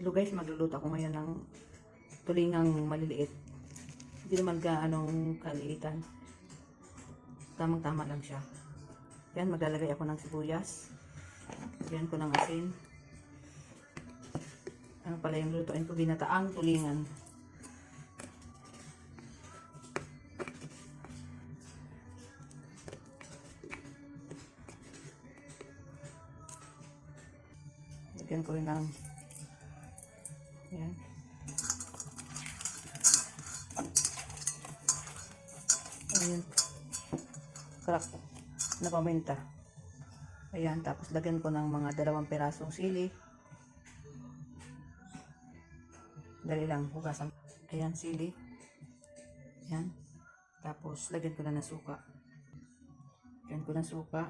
Hello guys, magluluto ako ngayon ng tulingang maliliit. Hindi naman ka anong kaliitan. Tamang tama lang siya. Yan, maglalagay ako ng sibuyas. Yan ko ng asin. Ano pala yung lutuin ko? Binataang tulingan. Lagyan ko rin ng yan. Ayan. Crack na paminta. Ayan, tapos lagyan ko ng mga dalawang pirasong sili. Dali lang, hugasan. Ayan, sili. Ayan. Tapos, lagyan ko na ng suka. Lagyan ko ng suka.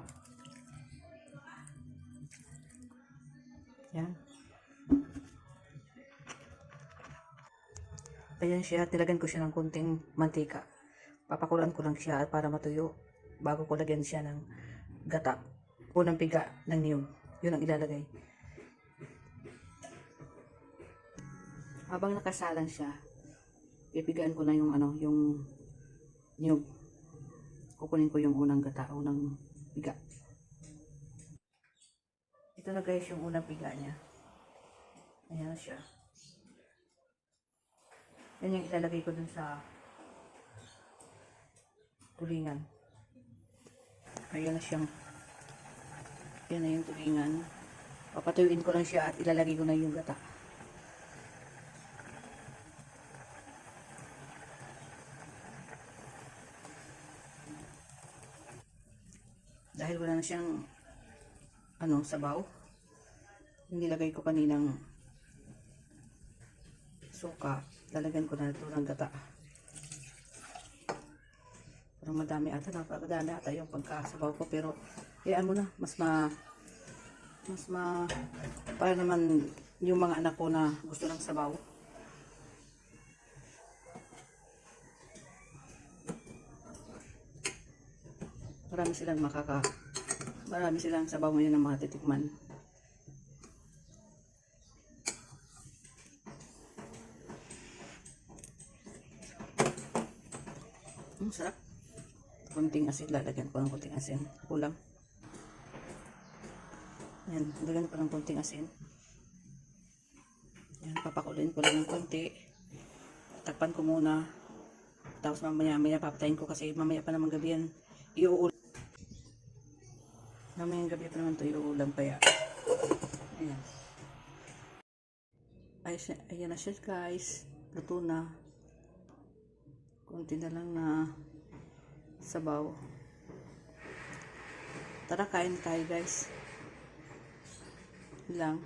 Ayan. Ayan siya, tilagyan ko siya ng kunting mantika. Papakulan ko lang siya para matuyo bago ko lagyan siya ng gata. Unang piga ng niyog. Yun ang ilalagay. Habang nakasalang siya, pipigaan ko na yung ano, yung niyog. Kukunin ko yung unang gata, unang piga. Ito na guys yung unang piga niya. Ayan siya. Yan yung ilalagay ko dun sa tulingan. Ayan na siyang yan na yung tulingan. Papatuyuin ko lang siya at ilalagay ko na yung gata. Dahil wala na siyang ano, sabaw. Yung nilagay ko kaninang suka, lalagyan ko na ito ng gata. Parang madami ata, napapadami ata yung pagkasabaw ko, pero hayaan mo na, mas ma, mas ma, para naman yung mga anak ko na gusto ng sabaw. Marami silang makaka, marami silang sabaw ngayon ng mga titikman. Ang sarap. Kunting asin, lalagyan ko ng kunting asin. Kulang. Yan, lalagyan ko ng kunting asin. Yan, papakulin ko lang ng kunti. Takpan ko muna. Tapos mamaya, maya papatayin ko kasi mamaya pa naman gabi yan. Iuulam. Mamayang gabi pa naman ito, iuulam kaya. Ayan. Ayan na siya guys. Luto na. Kunti na lang na sabaw. Tara, kain tayo guys. Lang.